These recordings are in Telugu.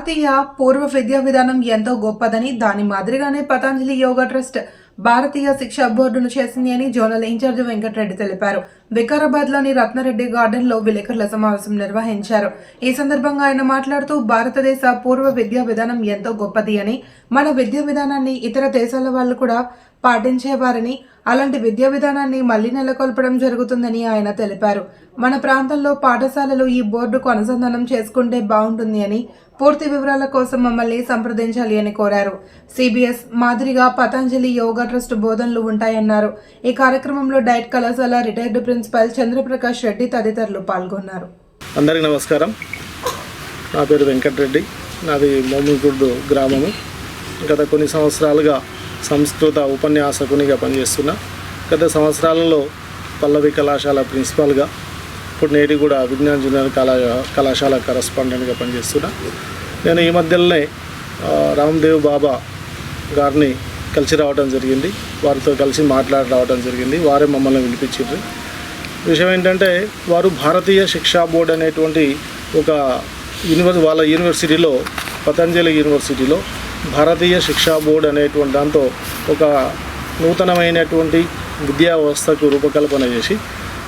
భారతీయ పూర్వ విద్యా విధానం ఎంతో గొప్పదని దాని మాదిరిగానే పతాంజలి యోగా ట్రస్ట్ భారతీయ శిక్షా బోర్డును చేసింది అని జోనల్ ఇన్ఛార్జ్ వెంకటరెడ్డి తెలిపారు. వికారాబాద్లోని రత్నారెడ్డి గార్డెన్లో విలేకరుల సమావేశం నిర్వహించారు. ఈ సందర్భంగా ఆయన మాట్లాడుతూ భారతదేశ పూర్వ విద్యా విధానం ఎంతో గొప్పది అని మన విద్యా విధానాన్ని ఇతర దేశాల వాళ్ళు కూడా పాటించేవారని అలాంటి విద్యా విధానాన్ని మళ్ళీ నెలకొల్పడం జరుగుతుందని ఆయన తెలిపారు. మన ప్రాంతంలో పాఠశాలలు ఈ బోర్డుకు అనుసంధానం చేసుకుంటే బాగుంటుంది అని పూర్తి వివరాల కోసం మమ్మల్ని సంప్రదించాలి అని కోరారు. సిబిఎస్ మాదిరిగా పతంజలి యోగా ట్రస్ట్ బోధనలు ఉంటాయన్నారు. ఈ కార్యక్రమంలో డైట్ కళాశాల రిటైర్డ్ ప్రిన్సిపల్ చంద్రప్రకాష్ రెడ్డి తదితరులు పాల్గొన్నారు. అందరికీ నమస్కారం. నా పేరు వెంకటరెడ్డి. నాది మోమిగుడ్డు గ్రామము. గత కొన్ని సంవత్సరాలుగా సంస్కృత ఉపన్యాసకునిగా పనిచేస్తున్నా గత సంవత్సరాలలో పల్లవి కళాశాల ప్రిన్సిపాల్గా ఇప్పుడు నేటి కూడా విజ్ఞాన జూనియర్ కళా కళాశాల కరస్పాండెంట్గా పనిచేస్తున్నా. నేను ఈ మధ్యలోనే రామ్దేవ్ బాబా గారిని కలిసి రావడం జరిగింది. వారితో కలిసి మాట్లాడి రావడం జరిగింది. వారే మమ్మల్ని వినిపించారు విషయం ఏంటంటే వారు భారతీయ శిక్షా బోర్డ్ అనేటువంటి ఒక యూనివర్సి వాళ్ళ యూనివర్సిటీలో పతంజలి యూనివర్సిటీలో భారతీయ శిక్షా బోర్డ్ అనేటువంటి దాంతో ఒక నూతనమైనటువంటి విద్యా వ్యవస్థకు రూపకల్పన చేసి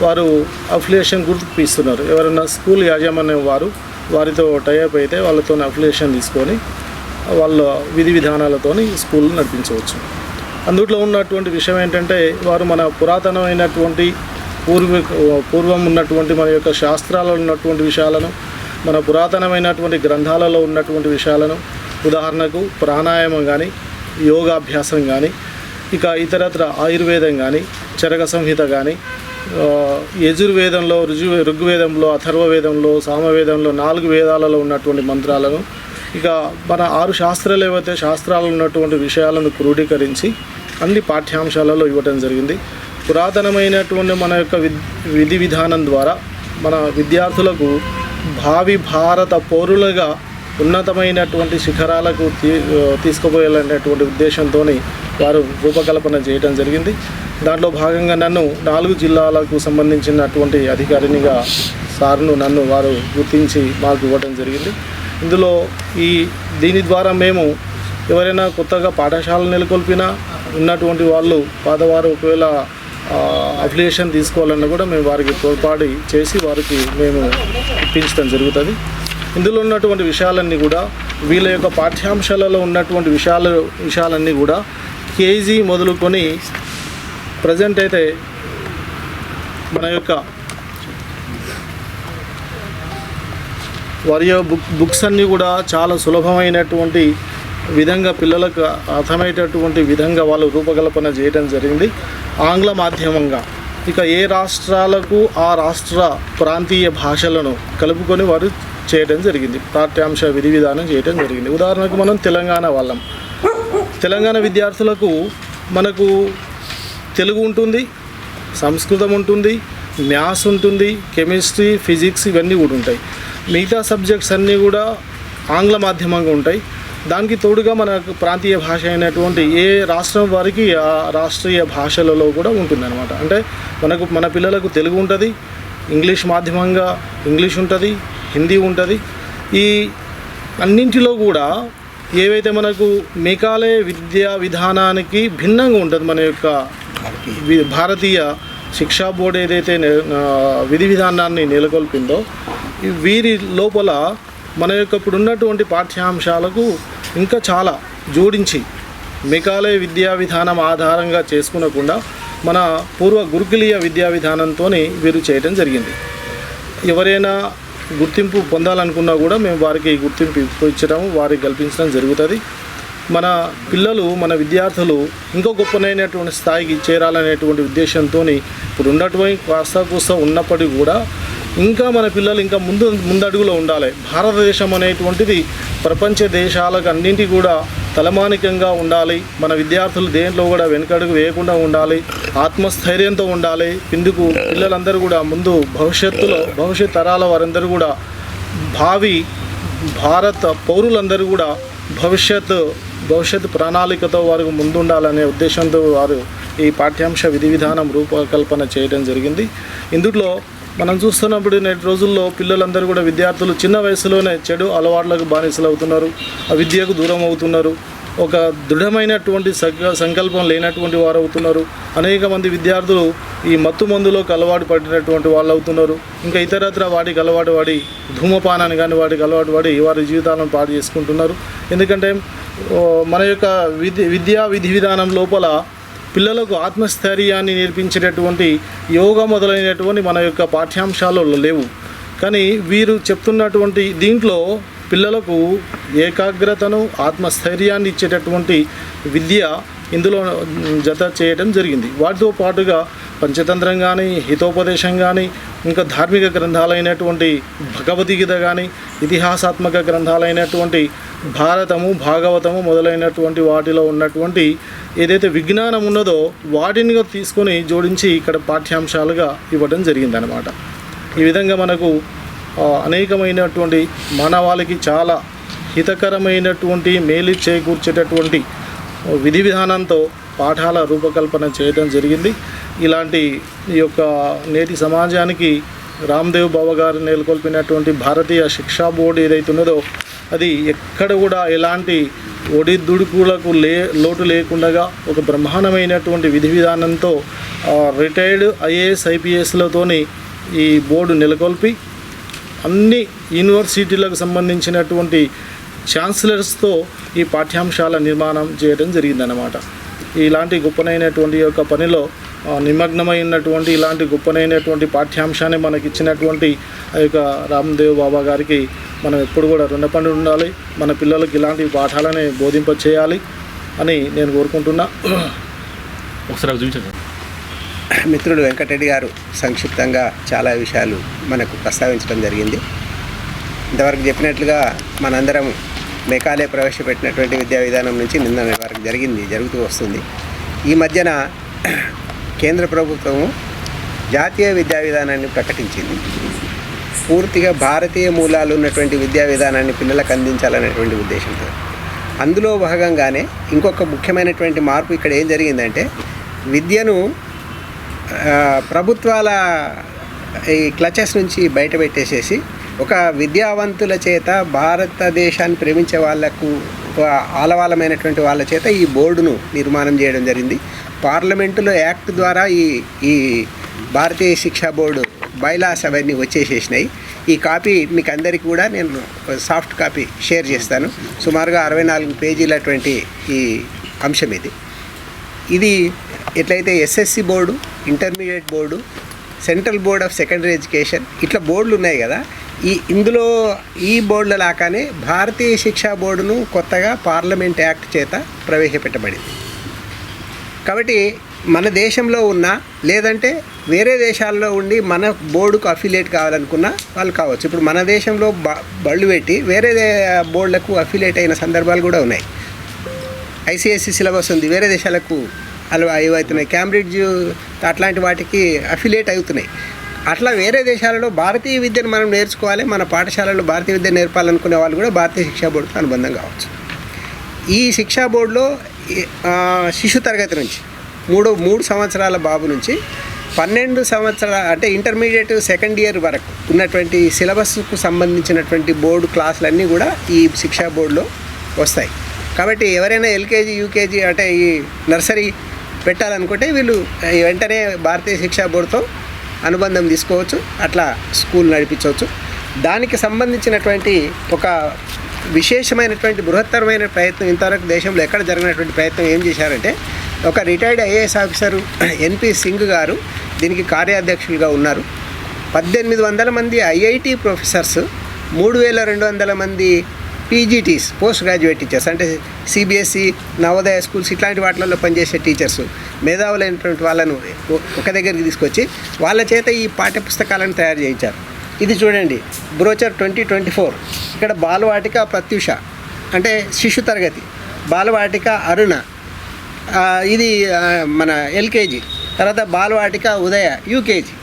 వారు అఫిలియేషన్ గుర్తిస్తున్నారు ఎవరైనా స్కూల్ యాజమాన్యం వారు వారితో టైఅప్ అయితే వాళ్ళతో అఫిలియేషన్ తీసుకొని వాళ్ళ విధి విధానాలతోని స్కూల్ నడిపించవచ్చు. అందుట్లో ఉన్నటువంటి విషయం ఏంటంటే వారు మన పురాతనమైనటువంటి పూర్వ పూర్వం ఉన్నటువంటి మన యొక్క శాస్త్రాలలో ఉన్నటువంటి విషయాలను మన పురాతనమైనటువంటి గ్రంథాలలో ఉన్నటువంటి విషయాలను ఉదాహరణకు ప్రాణాయామం కానీ యోగాభ్యాసం కానీ ఇక ఇతరత్ర ఆయుర్వేదం కానీ చరక సంహిత కానీ యజుర్వేదంలో రుజు ఋగ్వేదంలో అథర్వవేదంలో సామవేదంలో నాలుగు వేదాలలో ఉన్నటువంటి మంత్రాలను ఇక మన ఆరు శాస్త్రాలు ఏవైతే శాస్త్రాలు ఉన్నటువంటి విషయాలను క్రోడీకరించి అన్ని పాఠ్యాంశాలలో ఇవ్వటం జరిగింది. పురాతనమైనటువంటి మన యొక్క విద్ విధి విధానం ద్వారా మన విద్యార్థులకు భావి భారత పౌరులుగా ఉన్నతమైనటువంటి శిఖరాలకు తీ తీసుకుపోయాలనేటువంటి ఉద్దేశంతో వారు రూపకల్పన చేయడం జరిగింది. దాంట్లో భాగంగా నన్ను నాలుగు జిల్లాలకు సంబంధించినటువంటి అధికారినిగా సార్ను నన్ను వారు గుర్తించి మాకు ఇవ్వడం జరిగింది. ఇందులో ఈ దీని ద్వారా మేము ఎవరైనా కొత్తగా పాఠశాల నెలకొల్పినా ఉన్నటువంటి వాళ్ళు పాతవారు ఒకవేళ అఫిలియేషన్ తీసుకోవాలన్నా కూడా మేము వారికి తోడ్పాడి చేసి వారికి మేము ఇప్పించడం జరుగుతుంది. ఇందులో ఉన్నటువంటి విషయాలన్నీ కూడా వీళ్ళ యొక్క పాఠ్యాంశాలలో ఉన్నటువంటి విషయాలు విషయాలన్నీ కూడా కేజీ మొదలుకొని ప్రజెంట్ అయితే మన యొక్క వారి యొక్క బుక్ బుక్స్ అన్నీ కూడా చాలా సులభమైనటువంటి విధంగా పిల్లలకు అర్థమయ్యేటటువంటి విధంగా వాళ్ళు రూపకల్పన చేయడం జరిగింది. ఆంగ్ల మాధ్యమంగా. ఇక ఏ రాష్ట్రాలకు ఆ రాష్ట్ర ప్రాంతీయ భాషలను కలుపుకొని వారు చేయడం జరిగింది. పాఠ్యాంశ విధి విధానం చేయడం జరిగింది. ఉదాహరణకు మనం తెలంగాణ వాళ్ళం. తెలంగాణ విద్యార్థులకు మనకు తెలుగు ఉంటుంది సంస్కృతం ఉంటుంది మ్యాథ్స్ ఉంటుంది కెమిస్ట్రీ ఫిజిక్స్ ఇవన్నీ కూడా ఉంటాయి. మిగతా సబ్జెక్ట్స్ అన్నీ కూడా ఆంగ్ల మాధ్యమంగా ఉంటాయి. దానికి తోడుగా మన ప్రాంతీయ భాష అయినటువంటి ఏ రాష్ట్రం వారికి ఆ రాష్ట్రీయ భాషలలో కూడా ఉంటుందన్నమాట. అంటే మనకు మన పిల్లలకు తెలుగు ఉంటుంది ఇంగ్లీష్ మాధ్యమంగా ఇంగ్లీష్ ఉంటుంది హిందీ ఉంటుంది. ఈ అన్నింటిలో కూడా ఏవైతే మనకు మేఘాలయ విద్యా విధానానికి భిన్నంగా ఉంటుంది మన యొక్క భారతీయ. శిక్షా బోర్డు ఏదైతే విధి విధానాన్ని నెలకొల్పిందో వీరి లోపల మన యొక్క ఇప్పుడు ఉన్నటువంటి పాఠ్యాంశాలకు ఇంకా చాలా జోడించి మేఘాలయ విద్యా విధానం ఆధారంగా చేసుకునకుండా మన పూర్వ గురుకులీయ విద్యా విధానంతో వీరు చేయడం జరిగింది. ఎవరైనా గుర్తింపు పొందాలనుకున్నా కూడా మేము వారికి గుర్తింపు ఇచ్చడం వారికి కల్పించడం జరుగుతుంది. మన పిల్లలు మన విద్యార్థులు ఇంకో గొప్పనైనటువంటి స్థాయికి చేరాలనేటువంటి ఉద్దేశంతో ఇప్పుడు ఉన్నటువంటి కాస్త కూస్త ఉన్నప్పటికీ కూడా ఇంకా మన పిల్లలు ఇంకా ముందు ముందడుగులో ఉండాలి. భారతదేశం అనేటువంటిది ప్రపంచ దేశాలకు అన్నింటి కూడా తలమానికంగా ఉండాలి. మన విద్యార్థులు దేంట్లో కూడా వెనుకడుగు వేయకుండా ఉండాలి. ఆత్మస్థైర్యంతో ఉండాలి. ఇందుకు పిల్లలందరూ కూడా ముందు భవిష్యత్తులో భవిష్యత్ తరాల వారందరూ కూడా భావి భారత పౌరులందరూ కూడా భవిష్యత్ భవిష్యత్ ప్రణాళికతో వారు ముందుండాలనే ఉద్దేశంతో వారు ఈ పాఠ్యాంశ విధి విధానం రూపకల్పన చేయడం జరిగింది. ఇందులో మనం చూస్తున్నప్పుడు నేటి రోజుల్లో పిల్లలందరూ కూడా విద్యార్థులు చిన్న వయసులోనే చెడు అలవాట్లకు బానిసలు అవుతున్నారు ఆ విద్యకు దూరం అవుతున్నారు ఒక దృఢమైనటువంటి సంకల్పం లేనటువంటి వారు అవుతున్నారు అనేక మంది విద్యార్థులు ఈ మత్తు మందులకు అలవాటు పడినటువంటి వాళ్ళు అవుతున్నారు ఇంకా ఇతరత్ర వాటికి అలవాటు పడి ధూమపానాన్ని కానీ వాటికి అలవాటు పడి వారి జీవితాలను పాటు చేసుకుంటున్నారు. ఎందుకంటే మన యొక్క విద్య విద్యా విధి విధానం లోపల పిల్లలకు ఆత్మస్థైర్యాన్ని నేర్పించేటటువంటి యోగా మొదలైనటువంటి మన యొక్క పాఠ్యాంశాలలో లేవు. కానీ వీరు చెప్తున్నటువంటి దీంట్లో పిల్లలకు ఏకాగ్రతను ఆత్మస్థైర్యాన్ని ఇచ్చేటటువంటి విద్య ఇందులో జత చేయడం జరిగింది. వాటితో పాటుగా పంచతంత్రం కానీ హితోపదేశం కానీ ఇంకా ధార్మిక గ్రంథాలైనటువంటి భగవద్గీత కానీ ఇతిహాసాత్మక గ్రంథాలైనటువంటి భారతము భాగవతము మొదలైనటువంటి వాటిలో ఉన్నటువంటి ఏదైతే విజ్ఞానం ఉన్నదో వాటిని తీసుకొని జోడించి ఇక్కడ పాఠ్యాంశాలుగా ఇవ్వడం జరిగిందనమాట ఈ విధంగా మనకు అనేకమైనటువంటి మానవాళికి చాలా హితకరమైనటువంటి మేలు చేకూర్చేటటువంటి విధి విధానంతో పాఠాల రూపకల్పన చేయడం జరిగింది. ఇలాంటి ఈ యొక్క నేటి సమాజానికి రామ్దేవ్ బాబా గారు నెలకొల్పినటువంటి భారతీయ శిక్షా బోర్డు ఏదైతే ఉన్నదో అది ఎక్కడ కూడా ఎలాంటి ఒడిదుడుకులకు లే లోటు లేకుండా ఒక బ్రహ్మాండమైనటువంటి విధి విధానంతో రిటైర్డ్ ఐఏఎస్ ఐపీఎస్లతోని ఈ బోర్డు నెలకొల్పి అన్ని యూనివర్సిటీలకు సంబంధించినటువంటి ఛాన్సలర్స్తో ఈ పాఠ్యాంశాల నిర్మాణం చేయడం జరిగిందనమాట ఇలాంటి గొప్పనైనటువంటి యొక్క పనిలో నిమగ్నమైనటువంటి ఇలాంటి గొప్పనైనటువంటి పాఠ్యాంశాన్ని మనకి ఇచ్చినటువంటి ఆ యొక్క రామ్దేవ్ బాబా గారికి మనం ఎప్పుడు కూడా రుణపడి ఉండాలి. మన పిల్లలకి ఇలాంటి పాఠాలని బోధింప చేయాలి అని నేను కోరుకుంటున్నా. ఒకసారి చూపించండి. మిత్రుడు వెంకటరెడ్డి గారు సంక్షిప్తంగా చాలా విషయాలు మనకు ప్రస్తావించడం జరిగింది. ఇంతవరకు చెప్పినట్లుగా మనందరం మెకాలే ప్రవేశపెట్టినటువంటి విద్యా విధానం నుంచి నిన్న వరకు జరిగింది జరుగుతూ వస్తుంది. ఈ మధ్యన కేంద్ర ప్రభుత్వము జాతీయ విద్యా విధానాన్ని ప్రకటించింది. పూర్తిగా భారతీయ మూలాలు ఉన్నటువంటి విద్యా విధానాన్ని పిల్లలకు అందించాలనేటువంటి ఉద్దేశంతో. అందులో భాగంగానే ఇంకొక ముఖ్యమైనటువంటి మార్పు ఇక్కడ ఏం జరిగిందంటే విద్యను ప్రభుత్వాల ఈ క్లచెస్ నుంచి బయట పెట్టేసేసి ఒక విద్యావంతుల చేత భారతదేశాన్ని ప్రేమించే వాళ్ళకు ఒక ఆలవాలమైనటువంటి వాళ్ళ చేత ఈ బోర్డును నిర్మాణం చేయడం జరిగింది. పార్లమెంటులో యాక్ట్ ద్వారా ఈ ఈ భారతీయ శిక్షా బోర్డు బైలాస్ అవన్నీ వచ్చేసేసినాయి. ఈ కాపీ మీకు అందరికీ కూడా నేను సాఫ్ట్ కాపీ షేర్ చేస్తాను. సుమారుగా అరవై నాలుగు పేజీలటువంటి ఈ అంశం ఇది. ఇది ఎట్లయితే SSC board intermediate board central board of secondary education ఇట్లా బోర్డులు ఉన్నాయి కదా ఈ ఇందులో ఈ బోర్డుల లాగానే భారతీయ శిక్షా బోర్డును కొత్తగా పార్లమెంట్ యాక్ట్ చేత ప్రవేశపెట్టబడింది. కాబట్టి మన దేశంలో ఉన్న లేదంటే వేరే దేశాల్లో ఉండి మన బోర్డుకు అఫిలియేట్ కావాలనుకున్న వాళ్ళు కావచ్చు. ఇప్పుడు మన దేశంలో బ బళ్ళు పెట్టి వేరే బోర్డులకు అఫిలియేట్ అయిన సందర్భాలు కూడా ఉన్నాయి. ఐసిఎస్సి సిలబస్ ఉంది వేరే దేశాలకు అలా ఏవైతున్నాయి? క్యాంబ్రిడ్జ్ అట్లాంటి వాటికి అఫిలియేట్ అవుతున్నాయి. అట్లా వేరే దేశాలలో భారతీయ విద్యను మనం నేర్చుకోవాలి మన పాఠశాలలో భారతీయ విద్య నేర్పాలనుకునే వాళ్ళు కూడా భారతీయ శిక్షా బోర్డుతో అనుబంధం కావచ్చు. ఈ శిక్షా బోర్డులో శిశు తరగతి నుంచి మూడు మూడు సంవత్సరాల బాబు నుంచి పన్నెండు సంవత్సరాల అంటే ఇంటర్మీడియట్ సెకండ్ ఇయర్ వరకు ఉన్నటువంటి సిలబస్కు సంబంధించినటువంటి బోర్డు క్లాసులన్నీ కూడా ఈ శిక్షా బోర్డులో వస్తాయి. కాబట్టి ఎవరైనా ఎల్కేజీ యూకేజీ అంటే ఈ నర్సరీ పెట్టాలనుకుంటే వీళ్ళు వెంటనే భారతీయ శిక్షా బోర్డుతో అనుబంధం తీసుకోవచ్చు అట్లా స్కూల్ నడిపించవచ్చు. దానికి సంబంధించినటువంటి ఒక విశేషమైనటువంటి బృహత్తరమైన ప్రయత్నం ఇంతవరకు దేశంలో ఎక్కడ జరిగినటువంటి ప్రయత్నం ఏం చేశారంటే ఒక retired IAS officer NP Singh garu దీనికి కార్యాధ్యక్షులుగా ఉన్నారు. పద్దెనిమిది వందల మంది ఐఐటి ప్రొఫెసర్స్ మూడు వేల రెండు వందల మంది పీజీటీస్ పోస్ట్ గ్రాడ్యుయేట్ టీచర్స్ అంటే సిబిఎస్ఈ నవోదయ స్కూల్స్ ఇట్లాంటి వాటిలలో పనిచేసే టీచర్స్ మేధావులైనటువంటి వాళ్ళను ఒక దగ్గరికి తీసుకొచ్చి వాళ్ళ చేత ఈ పాఠ్య పుస్తకాలను తయారు చేయించారు. ఇది చూడండి బ్రోచర్ ట్వంటీ ట్వంటీ ఫోర్ ఇక్కడ బాలవాటిక ప్రత్యూష అంటే శిశు తరగతి బాలవాటిక అరుణ ఇది మన ఎల్కేజీ తర్వాత బాలవాటిక ఉదయ యూకేజీ.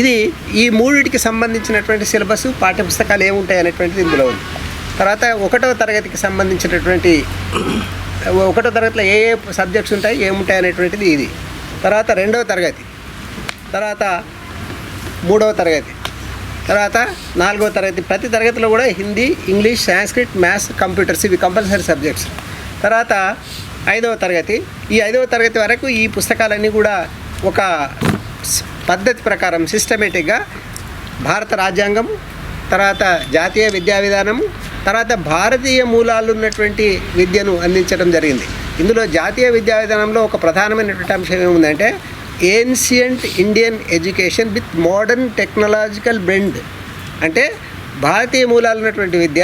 ఇది ఈ మూడిటికి సంబంధించినటువంటి సిలబస్ పాఠ్యపుస్తకాలు ఏముంటాయి అనేటువంటిది ఇందులో ఉంది. తర్వాత ఒకటవ తరగతికి సంబంధించినటువంటి ఒకటో తరగతిలో ఏ ఏ సబ్జెక్ట్స్ ఉంటాయి ఏముంటాయి అనేటువంటిది ఇది. తర్వాత రెండవ తరగతి తర్వాత మూడవ తరగతి తర్వాత నాలుగవ తరగతి. ప్రతి తరగతిలో కూడా Hindi English Sanskrit maths computers ఇవి కంపల్సరీ సబ్జెక్ట్స్. తర్వాత ఐదవ తరగతి ఈ ఐదవ తరగతి వరకు ఈ పుస్తకాలన్నీ కూడా ఒక పద్ధతి ప్రకారం సిస్టమేటిక్గా భారత రాజ్యాంగం తర్వాత జాతీయ విద్యా విధానము తర్వాత భారతీయ మూలాలు ఉన్నటువంటి విద్యను అందించడం జరిగింది. ఇందులో జాతీయ విద్యా విధానంలో ఒక ప్రధానమైనటువంటి అంశం ఏముందంటే ancient Indian education with modern technological blend అంటే భారతీయ మూలాలు ఉన్నటువంటి విద్య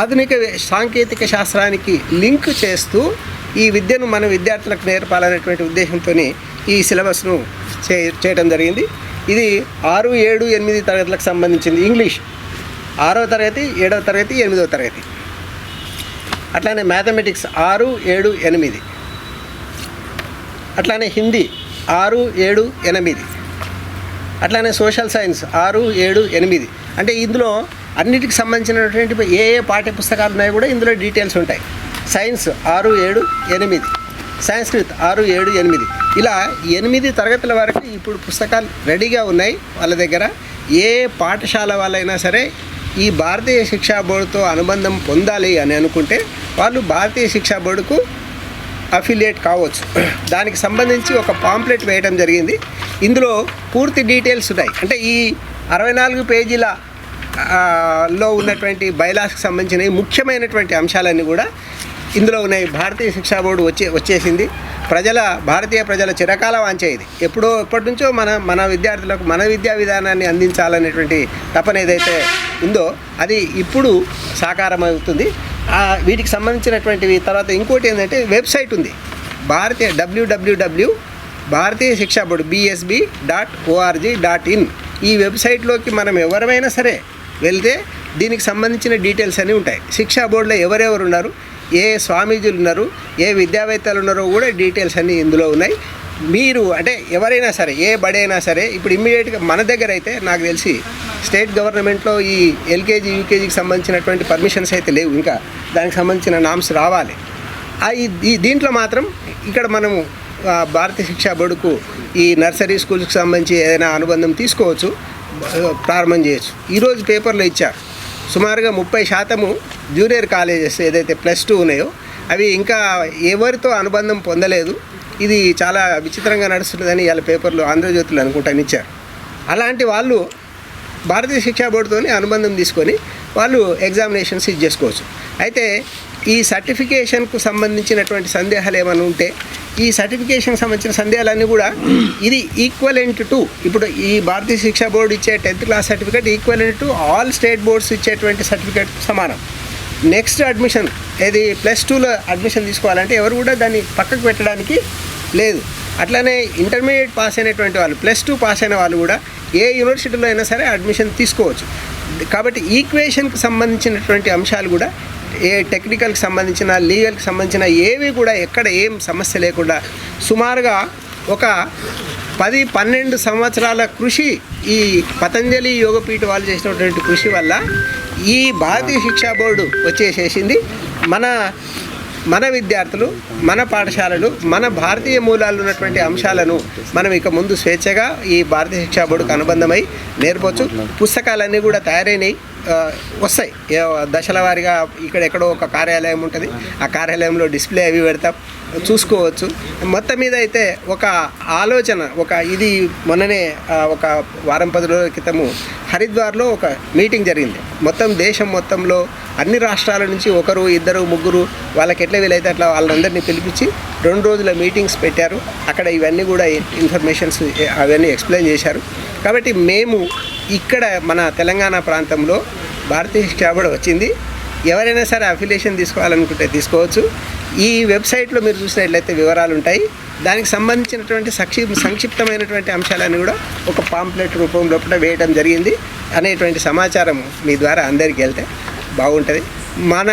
ఆధునిక సాంకేతిక శాస్త్రానికి లింక్ చేస్తూ ఈ విద్యను మన విద్యార్థులకు నేర్పాలనేటువంటి ఉద్దేశంతో ఈ సిలబస్ను చే చేయడం జరిగింది. ఇది ఆరు ఏడు ఎనిమిది తరగతులకు సంబంధించింది ఇంగ్లీష్. ఆరో తరగతి ఏడవ తరగతి ఎనిమిదవ తరగతి. అట్లానే మ్యాథమెటిక్స్ ఆరు ఏడు ఎనిమిది. అట్లానే హిందీ ఆరు ఏడు ఎనిమిది. అట్లానే సోషల్ సైన్స్ ఆరు ఏడు ఎనిమిది. అంటే ఇందులో అన్నిటికి సంబంధించినటువంటి ఏ ఏ పాఠ్య పుస్తకాలు ఉన్నాయో కూడా ఇందులో డీటెయిల్స్ ఉంటాయి. సైన్స్ ఆరు ఏడు ఎనిమిది. సంస్కృత్ ఆరు ఏడు ఎనిమిది. ఇలా ఎనిమిది తరగతుల వరకు ఇప్పుడు పుస్తకాలు రెడీగా ఉన్నాయి వాళ్ళ దగ్గర. ఏ పాఠశాల వాళ్ళైనా సరే ఈ భారతీయ శిక్షా బోర్డుతో అనుబంధం పొందాలి అని అనుకుంటే వాళ్ళు భారతీయ శిక్షా బోర్డుకు అఫిలియేట్ కావచ్చు. దానికి సంబంధించి ఒక పాంప్లెట్ వేయడం జరిగింది. ఇందులో పూర్తి డీటెయిల్స్ ఉన్నాయి. అంటే ఈ అరవై నాలుగు పేజీల లో ఉన్నటువంటి బైలాస్కి సంబంధించిన ముఖ్యమైనటువంటి అంశాలన్నీ కూడా ఇందులో ఉన్నాయి. భారతీయ శిక్షా బోర్డు వచ్చే వచ్చేసింది. ప్రజల భారతీయ ప్రజల చిరకాల వాంఛ ఇది. ఎప్పుడో ఎప్పటి నుంచో మన మన విద్యార్థులకు మన విద్యా విధానాన్ని అందించాలనేటువంటి తపన ఏదైతే ఉందో అది ఇప్పుడు సాకారమవుతుంది. వీటికి సంబంధించినటువంటివి తర్వాత ఇంకోటి ఏంటంటే వెబ్సైట్ ఉంది. Bharatiya WWW Bharatiya Shiksha board BSB dot ORG dot in. ఈ వెబ్సైట్లోకి మనం ఎవరమైనా సరే వెళ్తే దీనికి సంబంధించిన డీటెయిల్స్ అన్నీ ఉంటాయి. శిక్షా బోర్డులో ఎవరెవరు ఉన్నారు? ఏ స్వామీజీలు ఉన్నారు ఏ విద్యావేత్తలు ఉన్నారో కూడా డీటెయిల్స్ అన్నీ ఇందులో ఉన్నాయి. మీరు అంటే ఎవరైనా సరే ఏ బడైనా సరే ఇప్పుడు ఇమ్మీడియట్గా మన దగ్గర అయితే నాకు తెలిసి స్టేట్ గవర్నమెంట్లో ఈ ఎల్కేజీ యూకేజీకి సంబంధించినటువంటి పర్మిషన్స్ అయితే లేవు. ఇంకా దానికి సంబంధించిన నామ్స్ రావాలి. ఈ- దీంట్లో మాత్రం ఇక్కడ మనము భారతీయ శిక్షా బోర్డుకు ఈ నర్సరీ స్కూల్కి సంబంధించి ఏదైనా అనుబంధం తీసుకోవచ్చు ప్రారంభం చేయొచ్చు. ఈరోజు పేపర్లో ఇచ్చారు. సుమారుగా ముప్పై శాతము జూనియర్ కాలేజెస్ ఏదైతే ప్లస్ టూ ఉన్నాయో అవి ఇంకా ఎవరితో అనుబంధం పొందలేదు. ఇది చాలా విచిత్రంగా నడుస్తుందని వాళ్ళ పేపర్లో ఆంధ్రజ్యోతులు అనుకుంటాను ఇచ్చారు అలాంటి వాళ్ళు భారతీయ శిక్షా బోర్డుతో అనుబంధం తీసుకొని వాళ్ళు ఎగ్జామినేషన్స్ ఇది చేసుకోవచ్చు. అయితే ఈ సర్టిఫికేషన్కు సంబంధించినటువంటి సందేహాలు ఏమైనా ఉంటే ఈ సర్టిఫికేషన్ సంబంధించిన సందేహాలన్నీ కూడా ఇది ఈక్వలెంట్ టు ఇప్పుడు ఈ భారతీయ శిక్షా బోర్డు ఇచ్చే tenth class certificate equivalent to all state boards ఇచ్చేటువంటి సర్టిఫికేట్ సమానం. నెక్స్ట్ అడ్మిషన్ ఏది ప్లస్ టూలో అడ్మిషన్ తీసుకోవాలంటే ఎవరు కూడా దాన్ని పక్కకు పెట్టడానికి లేదు. అట్లానే ఇంటర్మీడియట్ పాస్ అయినటువంటి వాళ్ళు ప్లస్ టూ పాస్ అయిన వాళ్ళు కూడా ఏ యూనివర్సిటీలో అయినా సరే అడ్మిషన్ తీసుకోవచ్చు. కాబట్టి ఈక్వేషన్కి సంబంధించినటువంటి అంశాలు కూడా ఏ టెక్నికల్కి సంబంధించిన లీగల్కి సంబంధించిన ఏవి కూడా ఎక్కడ ఏం సమస్య లేకుండా సుమారుగా ఒక పది పన్నెండు సంవత్సరాల కృషి ఈ పతంజలి యోగపీఠ వాళ్ళు చేసినటువంటి కృషి వల్ల ఈ భారతీయ శిక్షా బోర్డు వచ్చేసేసింది. మన మన విద్యార్థులు మన పాఠశాలలు మన భారతీయ మూలాలు ఉన్నటువంటి అంశాలను మనం ఇక ముందు స్వేచ్ఛగా ఈ భారతీయ శిక్షా బోర్డుకు అనుబంధమై నేర్పవచ్చు పుస్తకాలన్నీ కూడా తయారైనాయి. వస్తాయి. ఏ- దశల వారీగా ఇక్కడ ఎక్కడో ఒక కార్యాలయం ఉంటుంది. ఆ కార్యాలయంలో డిస్ప్లే అవి పెడతాం. చూసుకోవచ్చు. మొత్తం మీద అయితే ఒక ఆలోచన ఒక ఇది మొన్ననే ఒక వారం పది రోజుల క్రితము హరిద్వార్లో ఒక మీటింగ్ జరిగింది. మొత్తం దేశం మొత్తంలో అన్ని రాష్ట్రాల నుంచి ఒకరు ఇద్దరు ముగ్గురు వాళ్ళకి ఎట్లా వీలైతే అట్లా వాళ్ళందరినీ పిలిపించి రెండు రోజుల మీటింగ్స్ పెట్టారు. అక్కడ ఇవన్నీ కూడా ఇన్ఫర్మేషన్స్ అవన్నీ ఎక్స్ప్లెయిన్ చేశారు. కాబట్టి మేము ఇక్కడ మన తెలంగాణ ప్రాంతంలో భారతీయ శిక్షా వచ్చింది. ఎవరైనా సరే అఫిలియేషన్ తీసుకోవాలనుకుంటే తీసుకోవచ్చు. ఈ వెబ్సైట్లో మీరు చూసినట్లయితే వివరాలు ఉంటాయి దానికి సంబంధించినటువంటి సక్షి సంక్షిప్తమైనటువంటి అంశాలన్నీ కూడా ఒక పాంప్లెట్ రూపంలో కూడా వేయడం జరిగింది. అనేటువంటి సమాచారం మీ ద్వారా అందరికీ వెళ్తే బాగుంటుంది. మన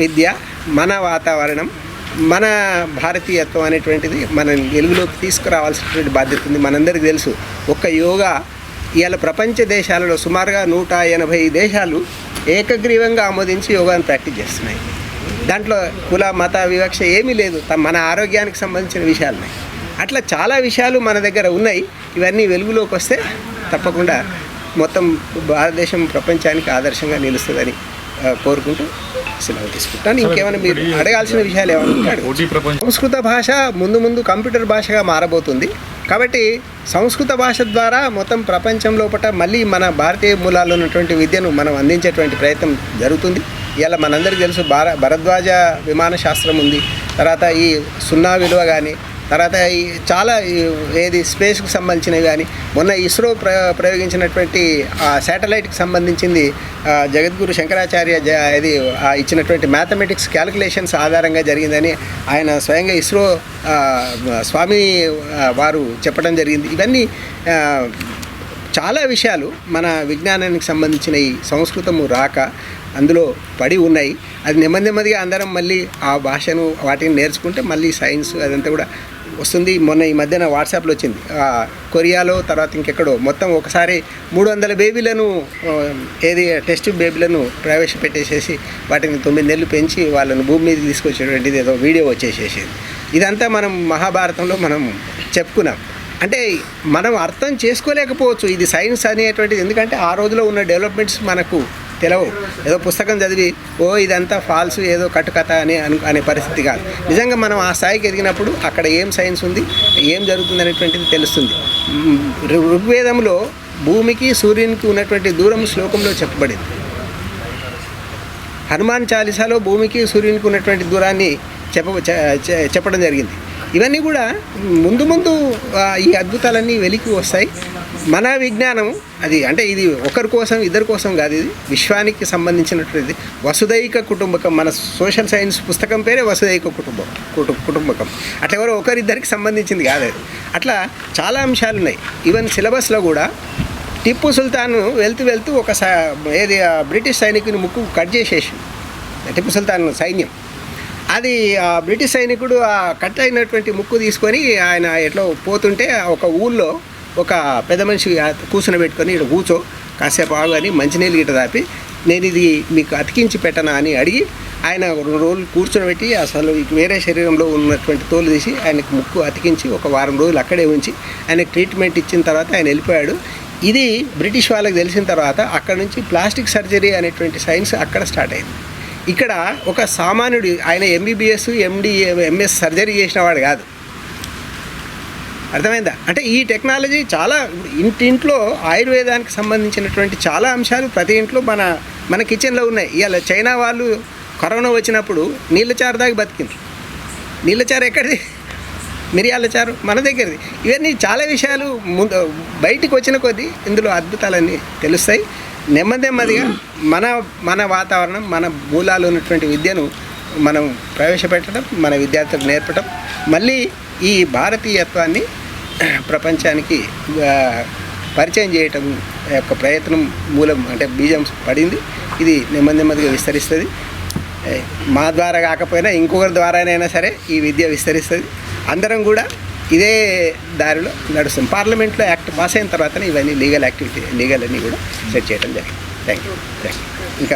విద్య మన వాతావరణం మన భారతీయత్వం అనేటువంటిది మనం వెలుగులోకి తీసుకురావాల్సినటువంటి బాధ్యత ఉంది. మనందరికీ తెలుసు ఒక్క యోగా ఇవాళ ప్రపంచ దేశాలలో సుమారుగా నూట ఎనభై దేశాలు ఏకగ్రీవంగా ఆమోదించి యోగాను ప్రాక్టీస్ చేస్తున్నాయి. దాంట్లో కుల మత వివక్ష ఏమీ లేదు. మన ఆరోగ్యానికి సంబంధించిన విషయాలున్నాయి అట్లా చాలా విషయాలు మన దగ్గర ఉన్నాయి. ఇవన్నీ వెలుగులోకి వస్తే తప్పకుండా మొత్తం భారతదేశం ప్రపంచానికి ఆదర్శంగా నిలుస్తుందని కోరుకుంటూ సెలవు తీసుకుంటాను. ఇంకేమైనా మీరు అడగాల్సిన విషయాలు ఏమైనా సంస్కృత భాష ముందు ముందు కంప్యూటర్ భాషగా మారబోతుంది. కాబట్టి సంస్కృత భాష ద్వారా మొత్తం ప్రపంచం లోపల మళ్ళీ మన భారతీయ మూలాల్లో ఉన్నటువంటి విద్యను మనం అందించేటువంటి ప్రయత్నం జరుగుతుంది. ఇలా మనందరికీ తెలుసు భార భరద్వాజ విమాన శాస్త్రం ఉంది. తర్వాత ఈ సున్నా విలువ కానీ తర్వాత ఈ చాలా ఏది స్పేస్కి సంబంధించినవి కానీ మొన్న ఇస్రో ప్ర ప్రయోగించినటువంటి ఆ శాటిలైట్కి సంబంధించింది జగద్గురు శంకరాచార్య జ ఇది ఇచ్చినటువంటి మ్యాథమెటిక్స్ క్యాలిక్యులేషన్స్ ఆధారంగా జరిగిందని ఆయన స్వయంగా ఇస్రో స్వామి వారు చెప్పడం జరిగింది. ఇవన్నీ చాలా విషయాలు మన విజ్ఞానానికి సంబంధించిన ఈ సంస్కృతము రాక అందులో పడి ఉన్నాయి. అది నెమ్మది నెమ్మదిగా అందరం మళ్ళీ ఆ భాషను వాటిని నేర్చుకుంటే మళ్ళీ సైన్స్ అదంతా కూడా వస్తుంది. మొన్న ఈ మధ్యన వాట్సాప్లో వచ్చింది. కొరియాలో తర్వాత ఇంకెక్కడో. మొత్తం ఒకసారి మూడు వందల బేబీలను ఏది టెస్ట్ బేబీలను ప్రవేశపెట్టేసేసి వాటిని తొమ్మిది నెలలు పెంచి వాళ్ళను భూమి మీద తీసుకొచ్చేటువంటిది ఏదో వీడియో వచ్చేసేసింది. ఇదంతా మనం మహాభారతంలో మనం చెప్పుకున్నాం. అంటే మనం అర్థం చేసుకోలేకపోవచ్చు. ఇది సైన్స్ అనేటువంటిది. ఎందుకంటే ఆ రోజులో ఉన్న డెవలప్మెంట్స్ మనకు తెలవు. ఏదో పుస్తకం చదివి ఓ ఇదంతా ఫాల్స్ ఏదో కట్టుకథ అని అను అనే పరిస్థితి కాదు. నిజంగా మనం ఆ స్థాయికి ఎదిగినప్పుడు అక్కడ ఏం సైన్స్ ఉంది ఏం జరుగుతుంది అనేటువంటిది తెలుస్తుంది. ఋ- ఋగ్వేదంలో భూమికి సూర్యునికి ఉన్నటువంటి దూరం శ్లోకంలో చెప్పబడింది. హనుమాన్ చాలీసాలో భూమికి సూర్యునికి ఉన్నటువంటి దూరాన్ని చెప్ప చెప్పడం జరిగింది. ఇవన్నీ కూడా ముందు ముందు ఈ అద్భుతాలన్నీ వెలికి వస్తాయి. మన విజ్ఞానం అది అంటే ఇది ఒకరి కోసం ఇద్దరి కోసం కాదు ఇది. విశ్వానికి సంబంధించినటువంటిది. వసుదైక కుటుంబకం మన సోషల్ సైన్స్ పుస్తకం పేరే వసుదైక కుటుంబం కుటు కుటుంబకం. అట్లా ఎవరో ఒకరిద్దరికి సంబంధించింది కాదు అది. అట్లా చాలా అంశాలు ఉన్నాయి. ఈవెన్ సిలబస్లో కూడా టిప్పు సుల్తాన్ వెళ్తూ వెళ్తూ ఒక ఏది బ్రిటిష్ సైనికుని ముక్కు కట్ చేసేసి టిప్పు సుల్తాన్ సైన్యం. అది ఆ బ్రిటిష్ సైనికుడు ఆ కట్ అయినటువంటి ముక్కు తీసుకొని ఆయన ఎట్లా పోతుంటే ఒక ఊళ్ళో ఒక పెద్ద మనిషి కూర్చుని పెట్టుకొని ఇక్కడ కూర్చో కాసేపు ఆగు అని మంచినీళ్ళు గిట్ట దాపి నేను ఇది మీకు అతికించి పెట్టనా అని అడిగి ఆయన రెండు రోజులు కూర్చోబెట్టి అసలు వేరే శరీరంలో ఉన్నటువంటి తోలు తీసి ఆయనకు ముక్కు అతికించి ఒక వారం రోజులు అక్కడే ఉంచి ఆయనకు ట్రీట్మెంట్ ఇచ్చిన తర్వాత ఆయన వెళ్ళిపోయాడు. ఇది బ్రిటిష్ వాళ్ళకి తెలిసిన తర్వాత అక్కడ నుంచి ప్లాస్టిక్ సర్జరీ అనేటువంటి సైన్స్ అక్కడ స్టార్ట్ అయింది. ఇక్కడ ఒక సామాన్యుడు ఆయన ఎంబీబీఎస్ ఎండి ఎంఎస్ సర్జరీ చేసిన వాడు కాదు. అర్థమైందా? అంటే ఈ టెక్నాలజీ చాలా ఇంటింట్లో ఆయుర్వేదానికి సంబంధించినటువంటి చాలా అంశాలు ప్రతి ఇంట్లో మన మన కిచెన్లో ఉన్నాయి. ఇవాళ చైనా వాళ్ళు కరోనా వచ్చినప్పుడు నీళ్ళ చారు దాకా బతికిండ్రు. నీళ్ళ చారు ఎక్కడిది? మిరియాల చారు మన దగ్గరది. ఇవన్నీ చాలా విషయాలు ముందు బయటికి వచ్చిన కొద్దీ ఇందులో అద్భుతాలన్నీ తెలుస్తాయి. నెమ్మది నెమ్మదిగా మన మన వాతావరణం మన మూలాలు ఉన్నటువంటి విద్యను మనం ప్రవేశపెట్టడం మన విద్యార్థులకు నేర్పడం మళ్ళీ ఈ భారతీయత్వాన్ని ప్రపంచానికి పరిచయం చేయటం యొక్క ప్రయత్నం మూలం అంటే బీజం పడింది. ఇది నెమ్మది నెమ్మదిగా విస్తరిస్తుంది. మా ద్వారా కాకపోయినా ఇంకొకరి ద్వారానైనా సరే ఈ విద్య విస్తరిస్తుంది. అందరం కూడా ఇదే దారిలో నడుస్తుంది. పార్లమెంట్లో యాక్ట్ పాస్ అయిన తర్వాతనే ఇవన్నీ లీగల్ యాక్టివిటీ లీగల్ అన్నీ కూడా సెట్ చేయడం జరిగింది. థ్యాంక్ యూ థ్యాంక్ యూ ఇంకా